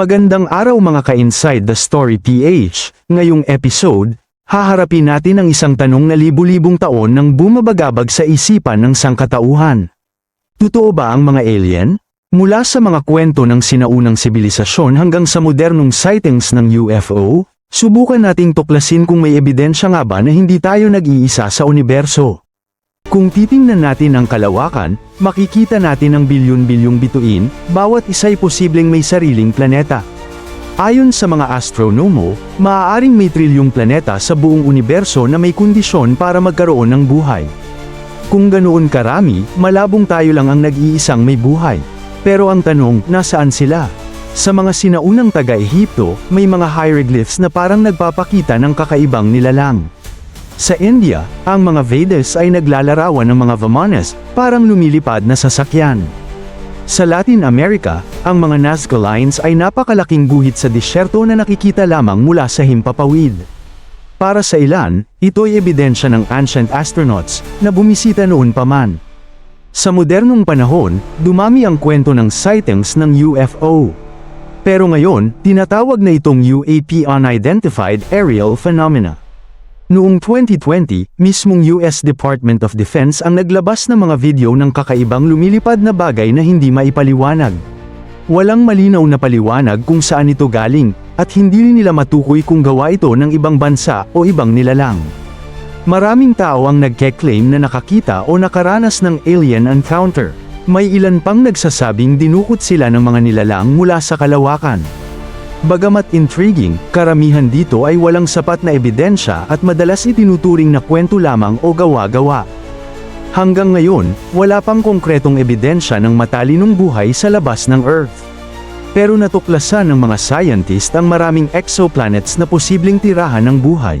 Magandang araw mga ka-inside the story PH. Ngayong episode, haharapin natin ang isang tanong na libu-libong taon nang bumabagabag sa isipan ng sangkatauhan. Totoo ba ang mga alien? Mula sa mga kwento ng sinaunang sibilisasyon hanggang sa modernong sightings ng UFO, subukan nating tuklasin kung may ebidensya nga ba na hindi tayo nag-iisa sa universo. Kung titingnan natin ang kalawakan, makikita natin ang bilyon-bilyong bituin, bawat isa'y posibleng may sariling planeta. Ayon sa mga astronomo, maaaring may trilyong planeta sa buong universo na may kondisyon para magkaroon ng buhay. Kung ganoon karami, malabong tayo lang ang nag-iisang may buhay. Pero ang tanong, nasaan sila? Sa mga sinaunang taga-Ehipto, may mga hieroglyphs na parang nagpapakita ng kakaibang nilalang. Sa India, ang mga Vedas ay naglalarawan ng mga Vamanas, parang lumilipad na sasakyan. Sa Latin America, ang mga Nazca Lines ay napakalaking guhit sa disyerto na nakikita lamang mula sa himpapawid. Para sa ilan, ito'y ebidensya ng ancient astronauts na bumisita noon pa man. Sa modernong panahon, dumami ang kwento ng sightings ng UFO. Pero ngayon, tinatawag na itong UAP Unidentified Aerial Phenomena. Noong 2020, mismong US Department of Defense ang naglabas ng mga video ng kakaibang lumilipad na bagay na hindi maipaliwanag. Walang malinaw na paliwanag kung saan ito galing, at hindi nila matukoy kung gawa ito ng ibang bansa o ibang nilalang. Maraming tao ang nagke-claim na nakakita o nakaranas ng alien encounter. May ilan pang nagsasabing dinukot sila ng mga nilalang mula sa kalawakan. Bagamat intriguing, karamihan dito ay walang sapat na ebidensya at madalas itinuturing na kwento lamang o gawa-gawa. Hanggang ngayon, wala pang konkretong ebidensya ng matalinong buhay sa labas ng Earth. Pero natuklasan ng mga scientist ang maraming exoplanets na posibleng tirahan ng buhay.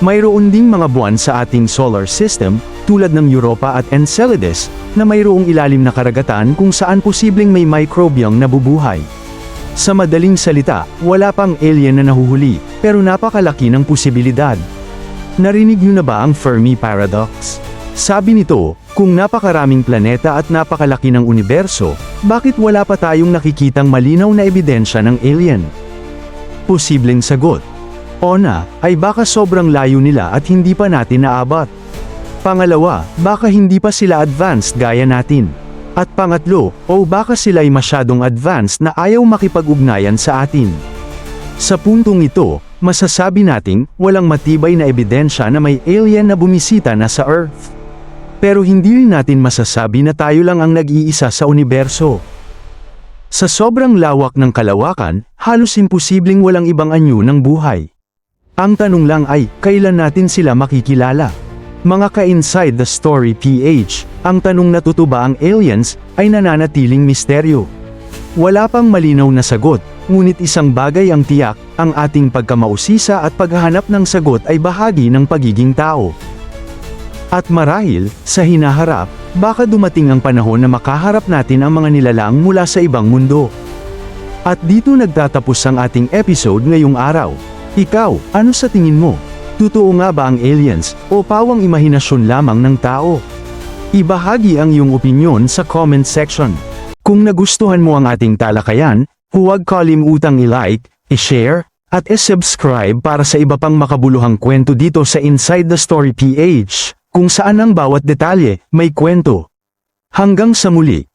Mayroon ding mga buwan sa ating solar system, tulad ng Europa at Enceladus, na mayroong ilalim na karagatan kung saan posibleng may microbiang nabubuhay. Sa madaling salita, wala pang alien na nahuhuli, pero napakalaki ng posibilidad. Narinig niyo na ba ang Fermi Paradox? Sabi nito, kung napakaraming planeta at napakalaki ng universo, bakit wala pa tayong nakikitang malinaw na ebidensya ng alien? Posibleng sagot. Ona, ay baka sobrang layo nila at hindi pa natin naabot. Pangalawa, baka hindi pa sila advanced gaya natin. At pangatlo, o baka sila ay masyadong advanced na ayaw makipag-ugnayan sa atin. Sa puntong ito, masasabi nating walang matibay na ebidensya na may alien na bumisita na sa Earth. Pero hindi rin natin masasabi na tayo lang ang nag-iisa sa universo. Sa sobrang lawak ng kalawakan, halos imposibleng walang ibang anyo ng buhay. Ang tanong lang ay, kailan natin sila makikilala? Mga ka-inside the story PH, ang tanong na totoo ang aliens, ay nananatiling misteryo. Wala pang malinaw na sagot, ngunit isang bagay ang tiyak, ang ating pagkamausisa at paghahanap ng sagot ay bahagi ng pagiging tao. At marahil, sa hinaharap, baka dumating ang panahon na makaharap natin ang mga nilalang mula sa ibang mundo. At dito nagtatapos ang ating episode ngayong araw. Ikaw, ano sa tingin mo? Totoo nga ba ang aliens, o pawang imahinasyon lamang ng tao? Ibahagi ang iyong opinyon sa comment section. Kung nagustuhan mo ang ating talakayan, huwag kalimutang i-like, i-share, at i-subscribe para sa iba pang makabuluhang kwento dito sa Inside the Story PH, kung saan ang bawat detalye may kwento. Hanggang sa muli.